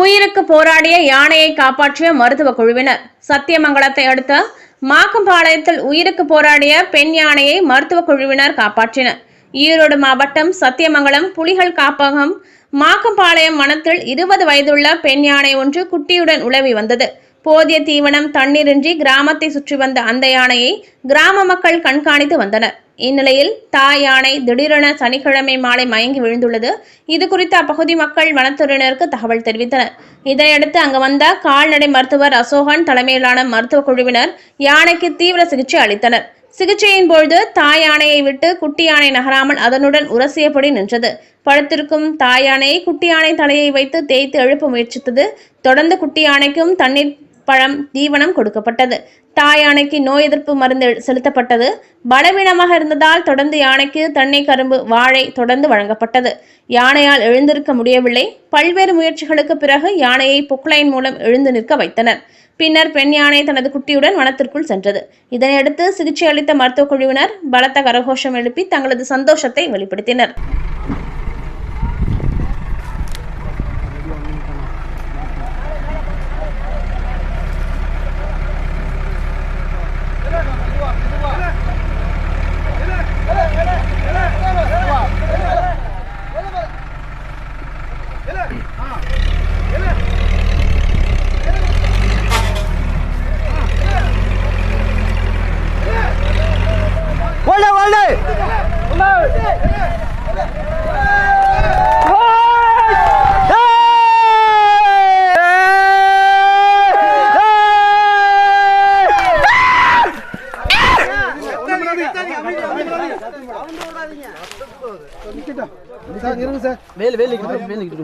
உயிருக்கு போராடிய யானையை காப்பாற்றிய மருத்துவ குழுவினர். சத்தியமங்கலத்தை அடுத்த மாக்கம்பாளையத்தில் உயிருக்கு போராடிய பெண் யானையை மருத்துவ குழுவினர் காப்பாற்றினர். ஈரோடு மாவட்டம் சத்தியமங்கலம் புலிகள் காப்பகம் மாக்கம்பாளையம் வனத்தில் இருபது வயதுள்ள பெண் யானை ஒன்று குட்டியுடன் உழவி வந்தது. போதிய தீவனம் தண்ணீரின்றி கிராமத்தை சுற்றி வந்த அந்த யானையை கிராம மக்கள் கண்காணித்து வந்தனர். இந்நிலையில் தாய் யானை திடீரென சனிக்கிழமை மாலை மயங்கி விழுந்துள்ளது. இது குறித்து அப்பகுதி மக்கள் வனத்துறையினருக்கு தகவல் தெரிவித்தனர். இதையடுத்து அங்கு வந்த கால்நடை மருத்துவர் அசோகன் தலைமையிலான மருத்துவ குழுவினர் யானைக்கு தீவிர சிகிச்சை அளித்தனர். சிகிச்சையின் பொழுது தாய் யானையை விட்டு குட்டி யானை நகராமல் அதனுடன் உரசியபடி நின்றது. படுத்திருக்கும் தாய் யானையை குட்டி யானை தலையை வைத்து தேய்த்து எழுப்ப முயற்சித்தது. தொடர்ந்து குட்டி யானைக்கும் தண்ணீர் பழம் தீவனம் கொடுக்கப்பட்டது. தாய் யானைக்கு நோய் எதிர்ப்பு மருந்து செலுத்தப்பட்டது. பலவீனமாக இருந்ததால் தொடர்ந்து யானைக்கு தண்ணீர் கரும்பு வாழை தொடர்ந்து வழங்கப்பட்டது. யானையால் எழுந்திருக்க முடியவில்லை. பல்வேறு முயற்சிகளுக்கு பிறகு யானையை பொக்லைன் மூலம் எழுந்து நிற்க வைத்தனர். பின்னர் பெண் யானை தனது குட்டியுடன் வனத்திற்குள் சென்றது. இதனையடுத்து சிகிச்சை அளித்த மருத்துவ குழுவினர் பலத்த கரகோஷம் எழுப்பி தங்களது சந்தோஷத்தை வெளிப்படுத்தினர். வேலை வேலைக்கு வேலைக்கு